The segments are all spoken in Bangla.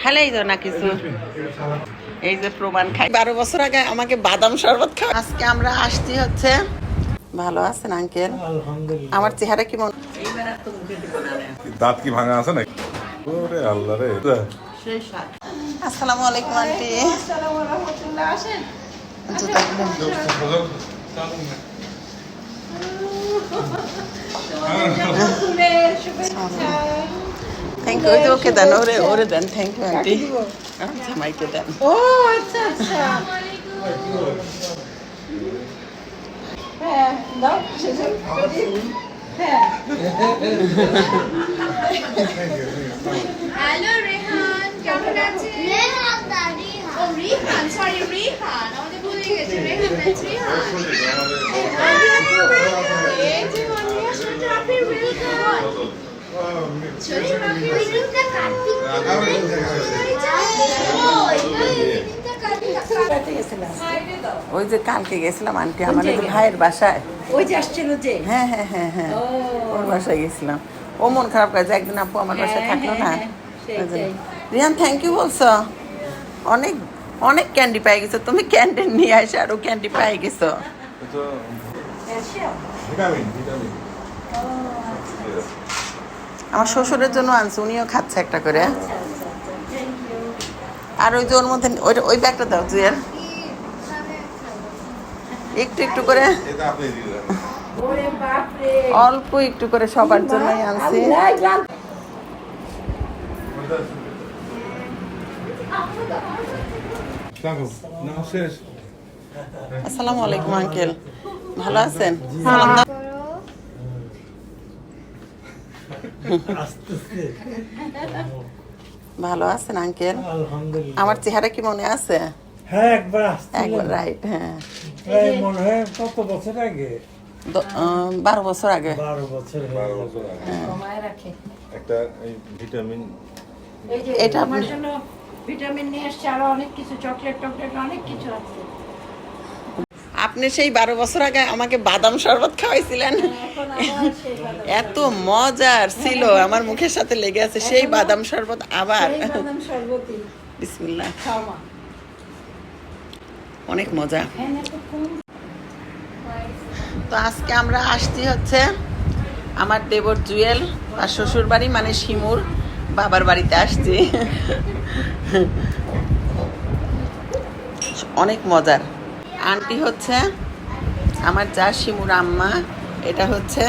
খেলেই তো না কিছু? এই যে প্রমাণ খাই। বারো বছর আগে আমাকে বাদাম শরবত খাওয়া আজকে আমরা আসছি হচ্ছে ভালো আছেন আঙ্কেল? আমার চেহারা কি মন দাঁত কি ভাঙা আছে নাকি? ওরে আল্লাহ রে। আসসালামু আলাইকুম আন্টি। জুতা থ্যাংক ইউ ওই যে ওকে দেন ওরে ওরে দেন থ্যাংক ইউ আন্টি জামাইকে দেন ও আচ্ছা আচ্ছা হ্যাঁ দাও হ্যাঁ হ্যালো রেহান কেমন আছিস? ও রিহান সরি রিহান আমাদের ভুলে গেছি। রেহান রিহান এই যে মানিয়া শুনতে আপনি ওয়েলকাম চলি আপনি রিলটা কাটতে বেড়াতে গেছিলাম ওই যে কালকে গেছিলাম আন্টি আমাদের ভাইয়ের বাসায়। ওই যে আসছিল যে? হ্যাঁ হ্যাঁ হ্যাঁ হ্যাঁ। ওর বাসায় গেছিলাম। ও মন খারাপ করে একদিন আপু আমার বাসায় হ্যাঁ, থাকল না। হ্যাঁ, হ্যাঁ। রিয়ান থ্যাংক ইউ বলছো? অনেক অনেক ক্যান্ডি পাই গেছো। তুমি ক্যান্ডি নিয়ে আসে আরও ক্যান্ডি পাই গেছো। Vitamin vitamin. আমার শ্বশুরের জন্য আনছে উনিও খাচ্ছে একটা করে। আর ওই যে ওর মধ্যে ওই ওই ব্যাগটা দাও জুয়েল। একটু একটু করে। অল্প একটু করে সবার জন্যই আনছি। আসসালামু আলাইকুম আঙ্কেল। ভালো আছেন? সালাম দাও আসতেছে ভালো আছেন আঙ্কেল? আমার চেহারা কি মনে আছে? হ্যাঁ একবার একবার রাইট হ্যাঁ। মনে হয় কত বছর আগে? বারো বছর আগে। বারো বছর বারো বছর আগে। একটা এই ভিটামিন এটা আমার জন্য ভিটামিন নিয়ে এসছে আরও অনেক কিছু চকলেট টকলেট অনেক কিছু আছে। আপনি সেই বারো বছর আগে আমাকে বাদাম শরবত খাওয়াইছিলেন? বাদাম এত মজার ছিল আমার মুখের সাথে লেগে আছে সেই বাদাম শরবত আবার। অনেক মজা। হ্যাঁ তো তো আজকে আমরা আসছি হচ্ছে আমার দেবর জুয়েল আর শ্বশুর বাড়ি মানে শিমুর বাবার বাড়িতে আসছি। অনেক মজার। আন্টি হচ্ছে আমার যা শিমুর আম্মা এটা হচ্ছে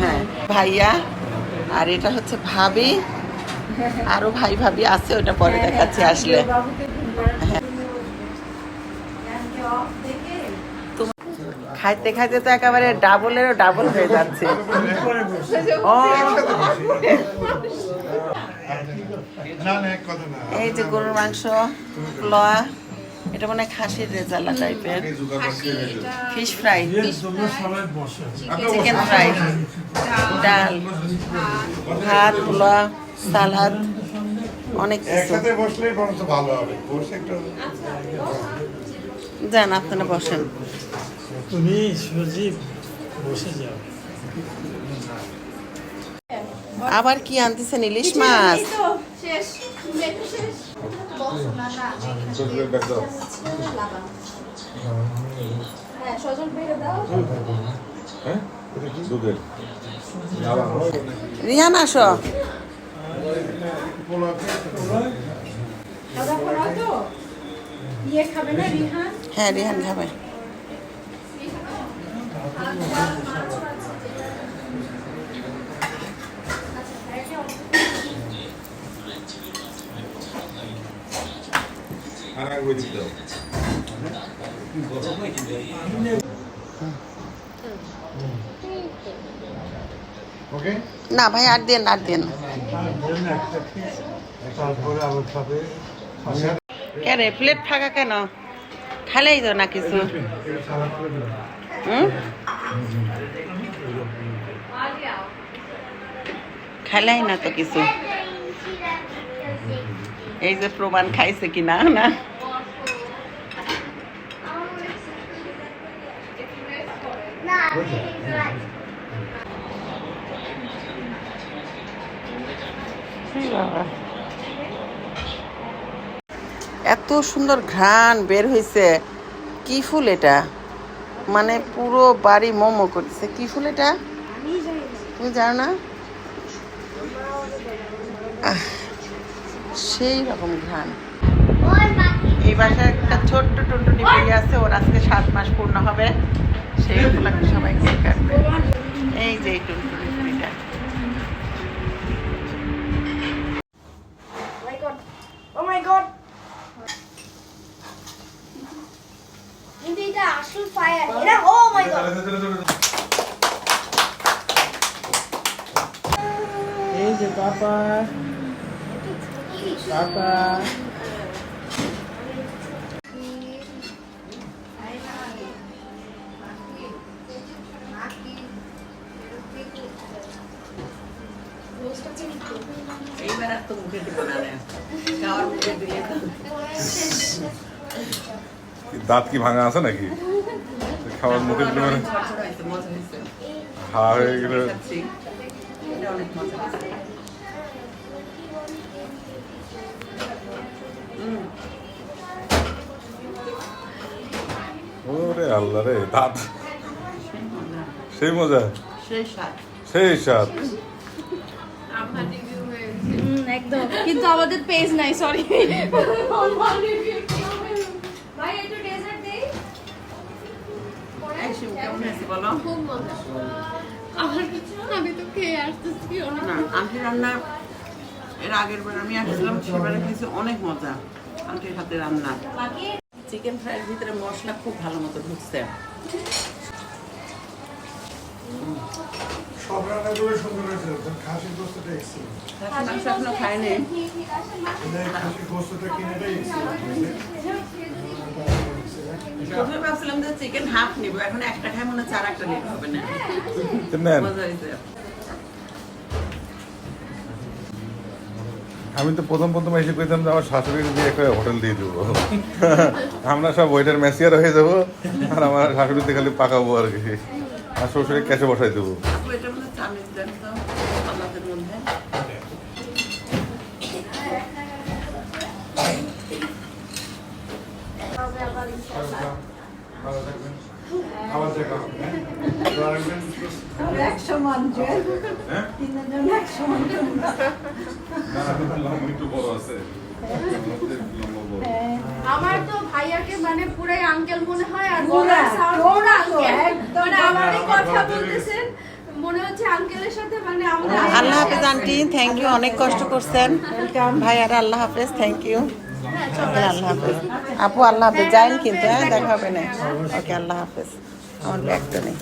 হ্যাঁ ভাইয়া আর এটা হচ্ছে ভাবি আরও ভাই ভাবি আছে ওটা পরে দেখাচ্ছি আসলে। হ্যাঁ। খাইতে খাইতে তো একেবারে ডাবলেরও ডাবল হয়ে যাচ্ছে। এই যে গরুর মাংস পোলোয়া এটা মানে খাসির রেজালা টাইপের ফিশ ফ্রাই। Chicken fry. ডাল। ভাত পোলোয়া সালাদ অনেক কিছু। একসাথে বসলেই বরঞ্চ ভালো হবে। বসে একটু যান আপনারা বসেন। তুমি সজীব বসে যাও। আবার কি আনতেছেন ইলিশ মাছ? শেষ। রিহান আসো। হ্যাঁ রিহান খাবে। বই দিতে না ভাই আর দেন আর দেন। কেন প্লেট ফাঁকা কেন? খালেই তো না কিছু? হুম? খালাই না তো কিছু। এই যে প্রমাণ খাইছে কি না? এত সুন্দর ঘ্রাণ বের হয়েছে কি ফুল এটা? মানে পুরো বাড়ি মোমো করছে। কি ফুল এটা? তুমি জানো না? সেই রকম ঘ্রাণ। এই বাসায় একটা ছোট্ট টুনটুনি বেরিয়ে আছে ওর আজকে সাত মাস পূর্ণ হবে। সেই উপলক্ষে সবাই কেক কাটবে। এই যে এই টুনটুনি বুড়িটা। ও মাই গড কিন্তু এটা আসল ফায়ার এটা ও মাই গড এই যে পাপা। পাপা এইবার আর তো মুখে দিব না রে খাওয়ার মুখে দিলে তো দাঁত কি ভাঙা আছে নাকি খাওয়ার মুখে দিলে মানে ঝরঝরা হয়েছে, মজা হয়েছে। হা হয়ে গেলে খাচ্ছি। এটা অনেক মজা ওরে আল্লাহ রে দাঁত। সেই মজা, সেই স্বাদ। একদম। কিন্তু আমাদের পেজ নাই সরি ভাই একটু ডেজার্ট দেই? এই শিম, কেমন হয়েছে বলো? খুব মজা। আমার আমি তো খেয়ে আসতেছি অনেক রান্না এর আগের বার আমি আসছিলাম সেবারে খেয়েছি অনেক মজা। আন্টির হাতে রান্না। চিকেন ফ্রাইয়ের ভিতরে মশলা খুব ভালো মতো ঢুকছে। চিকেন হাফ নিব এখন একটা খাই মনে আর একটা নিতে হবে না। আমি তো প্রথম প্রথম এসে কইতাম যে আমার শাশুড়ির দিয়ে একটা হোটেল দিয়ে দেবো। আমরা সব ওয়েটার মেসিয়ার হয়ে যাব আর আমার শাশুড়িতে খালি পাকাবো আর কি। আর শ্বশুরে ক্যাশে বসাই দেবো। সালাদের মধ্যে ভালো থাকবেন। আবার দেখা হবে হ্যাঁ? একটু বড় আছে। আমার তো ভাইয়াকে মানে পুরাই আঙ্কেল মনে হয় আর sound পুরো মানে আমারই কথা বলতেছেন মনে হচ্ছে আঙ্কেলের সাথে মানে আমরা আল্লাহ হাফেজ আন্টি থ্যাংক ইউ অনেক কষ্ট করছেন। ভাই আর আল্লাহ হাফেজ থ্যাংক ইউ আল্লাহ হাফেজ। আপু, আল্লাহ হাফেজ। যাইন কিন্তু হ্যাঁ দেখা হবে না ওকে, আল্লাহ হাফেজ। আমার ব্যাগটা নেই।